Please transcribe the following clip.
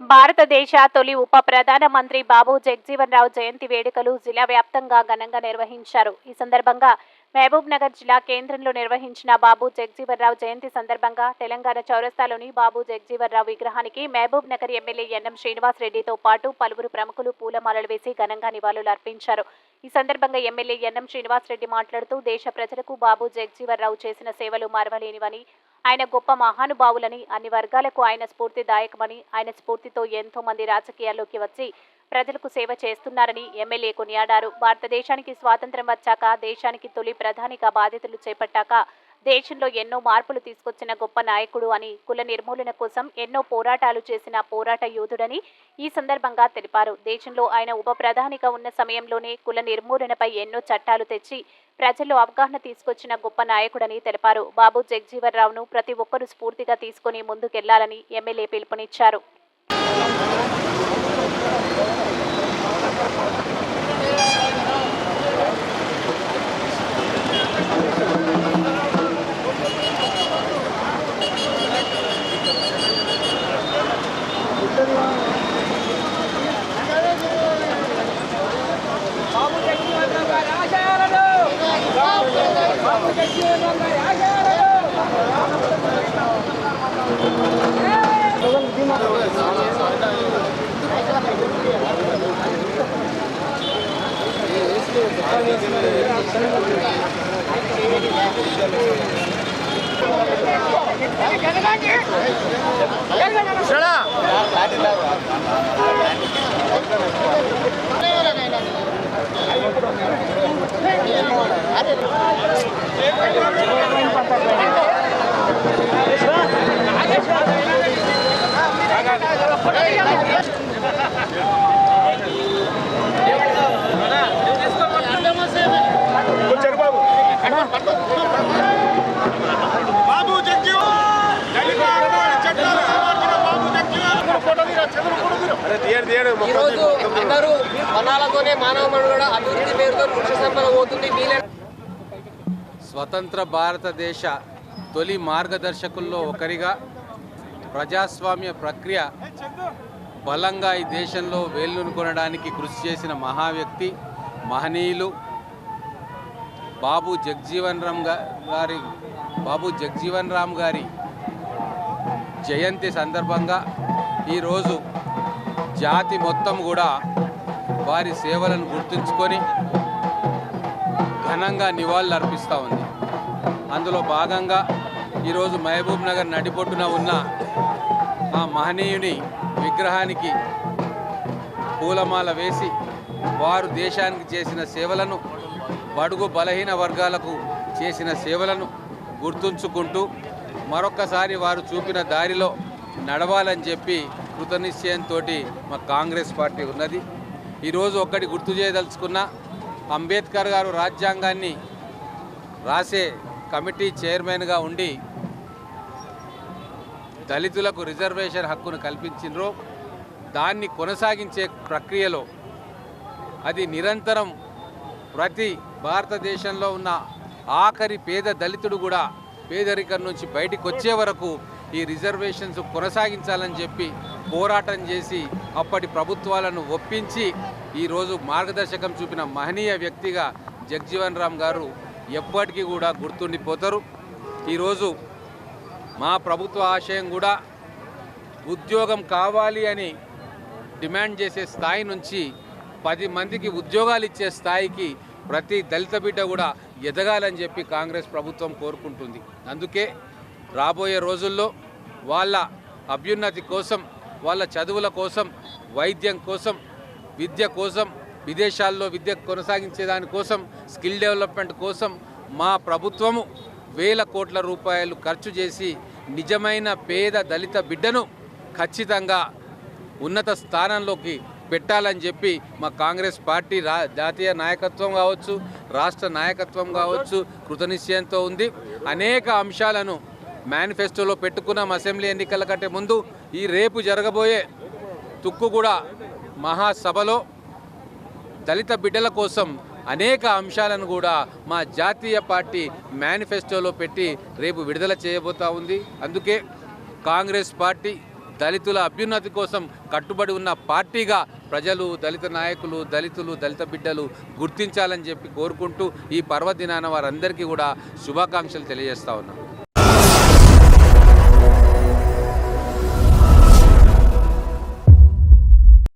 భారతదేశ తొలి ఉప ప్రధాన మంత్రి బాబు జగజీవన్ రావు జయంతి వేడుకలు జిల్లా వ్యాప్తంగా ఘనంగా నిర్వహించారు. ఈ సందర్భంగా మహబూబ్ నగర్ జిల్లా కేంద్రంలో నిర్వహించిన బాబు జగజీవన్ రావు జయంతి సందర్భంగా తెలంగాణ చౌరస్తాలోని బాబు జగజీవన్ రావు విగ్రహానికి Mahabubnagar MLA N M Srinivas రెడ్డితో పాటు పలువురు ప్రముఖులు పూలమాలలు వేసి ఘనంగా నివాళులు అర్పించారు. ఈ సందర్భంగా ఎమ్మెల్యే ఎన్ఎం శ్రీనివాస్ రెడ్డి మాట్లాడుతూ దేశ ప్రజలకు బాబు జగజీవన్ రావు చేసిన సేవలు మరవలేనివని ఆయన గొప్ప మహానుభావులని అన్ని వర్గాలకు ఆయన స్ఫూర్తిదాయకమని ఆయన స్ఫూర్తితో ఎంతో మంది రాజకీయాల్లోకి వచ్చి ప్రజలకు సేవ చేస్తున్నారని ఎమ్మెల్యే కొనియాడారు. భారతదేశానికి స్వాతంత్ర్యం వచ్చాక దేశానికి తొలి ప్రధానిగా బాధ్యతలు చేపట్టాక దేశంలో ఎన్నో మార్పులు తీసుకొచ్చిన గొప్ప నాయకుడు అని కుల నిర్మూలన కోసం ఎన్నో పోరాటాలు చేసిన పోరాట యోధుడని ఈ సందర్భంగా తెలిపారు. దేశంలో ఆయన ఉప ప్రధానిగా ఉన్న సమయంలోనే కుల నిర్మూలనపై ఎన్నో చట్టాలు తెచ్చి ప్రజల్లో అవగాహన తీసుకొచ్చిన గొప్ప నాయకుడని తెలిపారు. బాబు జగజీవన్ రావును ప్రతి ఒక్కరూ స్ఫూర్తిగా తీసుకుని ముందుకెళ్ళాలని ఎమ్మెల్యే పిలుపునిచ్చారు. బాబు జగజీవన్ రావు గారి ఆశయాలను బాబు జగజీవన్ రావు గారి ఆశయాలను బాబు జగ్జీవన్ దళిత ఆడవారి చట్టాలు సమర్చిన బాబు ఈరోజు అందరూ వనాలతోనే మానవ మనుగడ అభివృద్ధి పేరుతో వృక్ష సంపద పోతుంది స్వతంత్ర భారతదేశ తొలి మార్గదర్శకుల్లో ఒకరిగా ప్రజాస్వామ్య ప్రక్రియ బలంగా ఈ దేశంలో వేళ్ళును కొనడానికి కృషి చేసిన మహావ్యక్తి మహనీయులు బాబు జగ్జీవన్ రామ్ గారి బాబు జగ్జీవన్ రామ్ గారి జయంతి సందర్భంగా ఈరోజు జాతి మొత్తం కూడా వారి సేవలను గుర్తుంచుకొని ఘనంగా నివాళులు అర్పిస్తూ ఉంది. అందులో భాగంగా ఈరోజు మహబూబ్ నగర్ నడిపొట్టున ఉన్న ఆ మహనీయుని విగ్రహానికి పూలమాల వేసి వారు దేశానికి చేసిన సేవలను బడుగు బలహీన వర్గాలకు చేసిన సేవలను గుర్తుంచుకుంటూ మరొక్కసారి వారు చూపిన దారిలో నడవాలని చెప్పి కృతనిశ్చయంతో మా కాంగ్రెస్ పార్టీ ఉన్నది. ఈరోజు ఒక్కటి గుర్తు చేయదలుచుకున్న అంబేద్కర్ గారు రాజ్యాంగాన్ని రాసే కమిటీ చైర్మన్గా ఉండి దళితులకు రిజర్వేషన్ హక్కును కల్పించినరో దాన్ని కొనసాగించే ప్రక్రియలో అది నిరంతరం ప్రతి భారతదేశంలో ఉన్న ఆఖరి పేద దళితుడు కూడా పేదరికం నుంచి బయటికి వచ్చే వరకు ఈ రిజర్వేషన్స్ కొనసాగించాలని చెప్పి పోరాటం చేసి అప్పటి ప్రభుత్వాలను ఒప్పించి ఈరోజు మార్గదర్శకం చూపిన మహనీయ వ్యక్తిగా జగ్జీవన్ రామ్ గారు ఎప్పటికీ కూడా గుర్తుండిపోతారు. ఈరోజు మా ప్రభుత్వ ఆశయం కూడా ఉద్యోగం కావాలి అని డిమాండ్ చేసే స్థాయి నుంచి పది మందికి ఉద్యోగాలు ఇచ్చే స్థాయికి ప్రతి దళిత బిడ్డ కూడా ఎదగాలని చెప్పి కాంగ్రెస్ ప్రభుత్వం కోరుకుంటుంది. అందుకే రాబోయే రోజుల్లో వాళ్ళ అభ్యున్నతి కోసం వాళ్ళ చదువుల కోసం వైద్యం కోసం విద్య కోసం విదేశాల్లో విద్య కొనసాగించే దానికోసం స్కిల్ డెవలప్మెంట్ కోసం మా ప్రభుత్వము వేల కోట్ల రూపాయలు ఖర్చు చేసి నిజమైన పేద దళిత బిడ్డను ఖచ్చితంగా ఉన్నత స్థానంలోకి పెట్టాలని చెప్పి మా కాంగ్రెస్ పార్టీ రా జాతీయ నాయకత్వం కావచ్చు రాష్ట్ర నాయకత్వం కావచ్చు కృతనిశ్చయంతో ఉంది. అనేక అంశాలను మేనిఫెస్టోలో పెట్టుకున్నాం అసెంబ్లీ ఎన్నికల కంటే ముందు. ఈ రేపు జరగబోయే తుక్కుగూడ మహాసభలో దళిత బిడ్డల కోసం అనేక అంశాలను కూడా మా జాతీయ పార్టీ మేనిఫెస్టోలో పెట్టి రేపు విడుదల చేయబోతా ఉంది. అందుకే కాంగ్రెస్ పార్టీ దళితుల అభ్యున్నతి కోసం కట్టుబడి ఉన్న పార్టీగా ప్రజలు దళిత నాయకులు దళితులు దళిత బిడ్డలు గుర్తించాలని చెప్పి కోరుకుంటూ ఈ పర్వదినాన వారందరికీ కూడా శుభాకాంక్షలు తెలియజేస్తా ఉన్నాను